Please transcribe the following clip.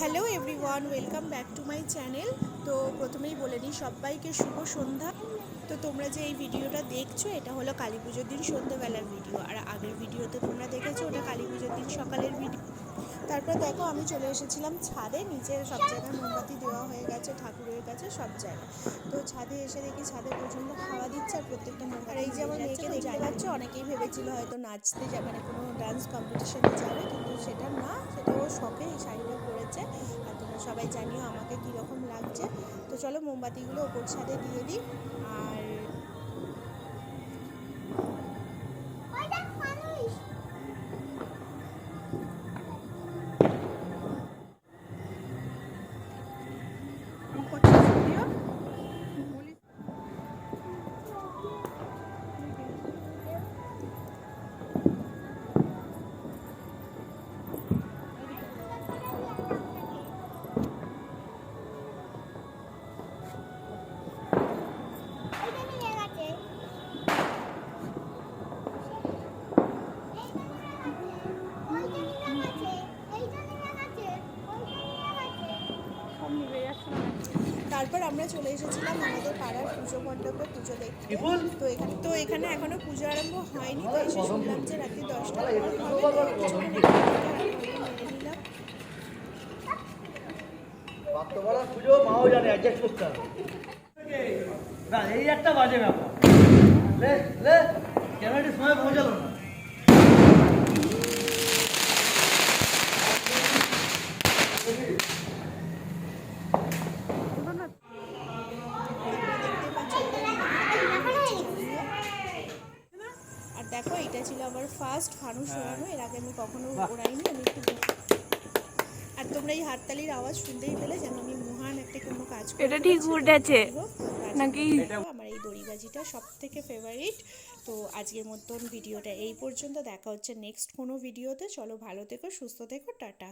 Hello everyone welcome back to my channel তো প্রথমেই বলে নিই সবাইকে শুভ সন্ধ্যা। তো তোমরা যে এই ভিডিওটা দেখছ এটা হলো কালী পুজোর দিন সন্ধ্যেবেলার ভিডিও আর আগের ভিডিওতে তোমরা দেখেছ ওটা কালী পুজোর দিন সকালের ভিডিও তারপর দেখো আমি চলে এসেছিলাম ছাদে। নিচে সব জায়গায় মোমবাতি দেওয়া হয়ে গেছে ঠাকুরের কাছে সব জায়গায়। তো ছাদে এসে দেখি ছাদে প্রচণ্ড হাওয়া দিচ্ছে আর প্রত্যেকটা মোমবাতি আর এই যে আমার মেয়েকে দেখতে পাচ্ছ অনেকেই ভেবেছিল হয়তো নাচতে যাবে মানে কোনো ডান্স কম্পিটিশনে যাবে কিন্তু সেটা না সেটা ও শখে এই শাড়িটা সবাই জানিও আমাকে কীরকম লাগছে। তো চলো মোমবাতিগুলো ওপর ছাদে দিয়ে দিই। তারপর আমরা চলে এসেছিলাম আমাদের পাড়ার পুজো মণ্ডপে পুজো দেখতে। তো এখানে তো এখানে এখনও পুজো আরম্ভ হয়নি তো এসে শুনলাম যে রাত্রি না এই একটা বাজে ব্যাপার। লে লে ক্যামেরাটি সময় পৌঁছালো। ছিল আমার ফার্স্ট ফানুস ওড়ানো এর আগে আমি কখনো ওড়াইনি আমি একটু আর তোমরা এই হাততালির আওয়াজ শুনতেই পেলে যেন আমি মহান একটা কোনো কাজ করি এটা ঠিক। উঠেছে। নাকি? আমার এই দড়িবাজিটা সব থেকে ফেভারিট তো আজকের মতন ভিডিওটা এই পর্যন্ত দেখা হচ্ছে নেক্সট কোনো ভিডিওতে চলো ভালো থেকো সুস্থ থেকো টাটা